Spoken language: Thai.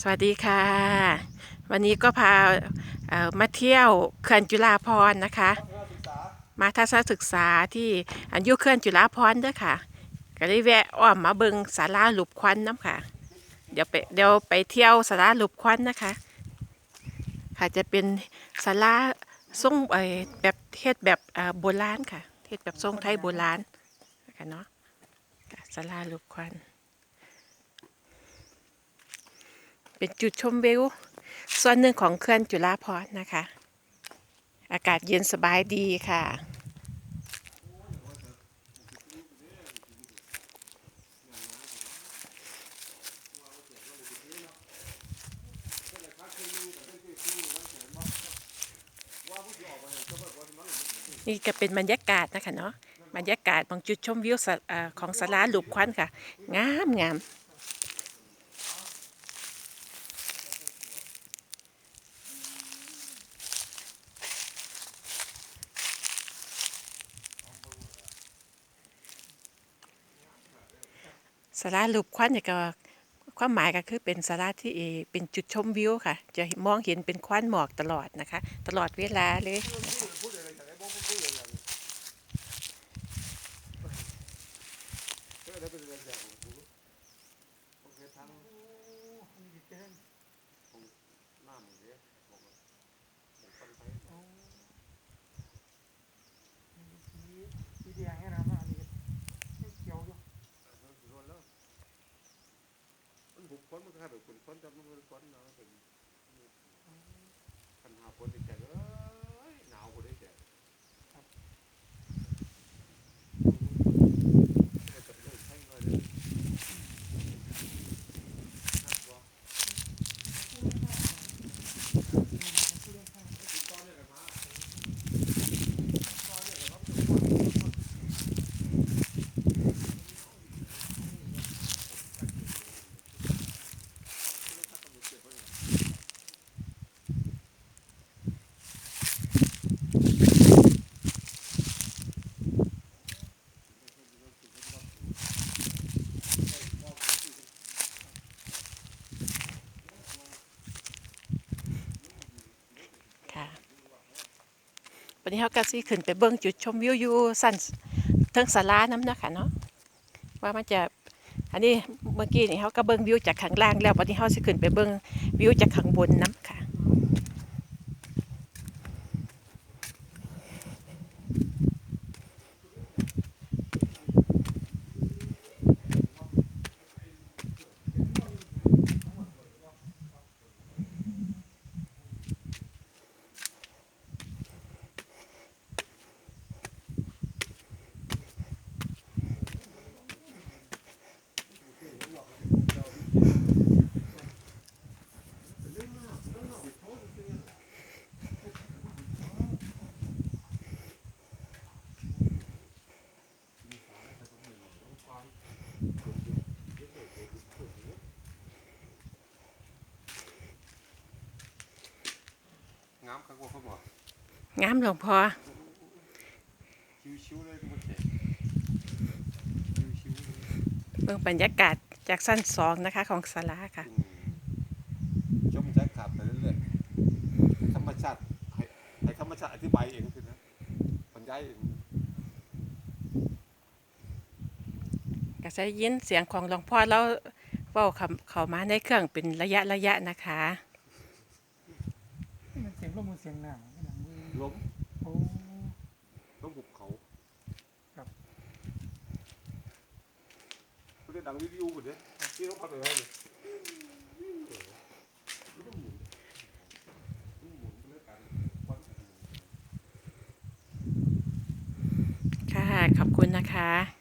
สวัสดีค่ะ วันนี้ก็พามาเที่ยวเขื่อนจุฬาภรนะคะ มาทัศนศึกษาที่อันยุเขื่อนจุฬาภรเด้อค่ะ ก็เลยแวะอ้อมมาเบิงศาลาหลุบควันน้ำค่ะ เดี๋ยวไปเดี๋ยวไปเที่ยวศาลาหลุบควันนะคะ ค่ะจะเป็นศาลาทรงเอ่อแบบเทศแบบโบราณค่ะเทศแบบทรงไทยโบราณนะคะเนาะค่ะศาลาหลุบควัน เป็นจุดชมวิว ส่วนหนึ่งของเขื่อนจุฬาภรนะคะ อากาศเย็นสบายดีค่ะ นี่ก็เป็นบรรยากาศนะคะเนาะบรรยากาศของจุดชมวิวสะเอ่อของสาราหลุบควันค่ะ งามงาม สาราลูบควันเนี่ยก็ความหมายก็คือเป็นสาราที่เอเป็นจุดชมวิวค่ะ จะมองเห็นเป็นควันหมอกตลอดนะคะ ตลอดเวลาเลยนะคะ สีแดงเนี่ยนะครับอันนี้ไม่เขียวอยู่ มันบุกคนมันก็ให้แบบคนคนจำมันเป็นคนเนาะเป็นปัญหาคนที่แก่เอ้ยหนาวคนที่แก่ ค่ะ วันนี้เขาก็สิขึ้นไปเบิ้งจุดชมวิวอยู่สั้นเทิงศาลาน้ำนะคะเนาะว่ามันจะอันนี้เมื่อกี้นี่เขาก็เบิ้งวิวจากข้างล่างแล้ววันนี้เขาสิขึ้นไปเบิ้งวิวจากข้างบนน้ำค่ะ งามครับว่างหลวงพ่อเลยทุกคนแก่ชิวๆเลยเบิ่งบรรยากาศจากสั้นสองนะคะของศาลาค่ะชมแจ็คขับไปเรื่อยๆธรรมชาติให้ธรรมชาติอธิบายเองคือนะบรรยายเองก็จะยินเสียงของหลวงพ่อแล้วเว้าคำเขามาในเครื่องเป็นระยะระยะนะคะ ลมมันเสียงหนาวหนังมือล้มโอ้ล้มหุบเขาครับเขาจะดังวิดีโอหมดเลยที่ต้องพัดไปให้เลยต้องหมุนต้องหมุนไปเรื่อยกันวันค่ะ ขอบคุณนะคะ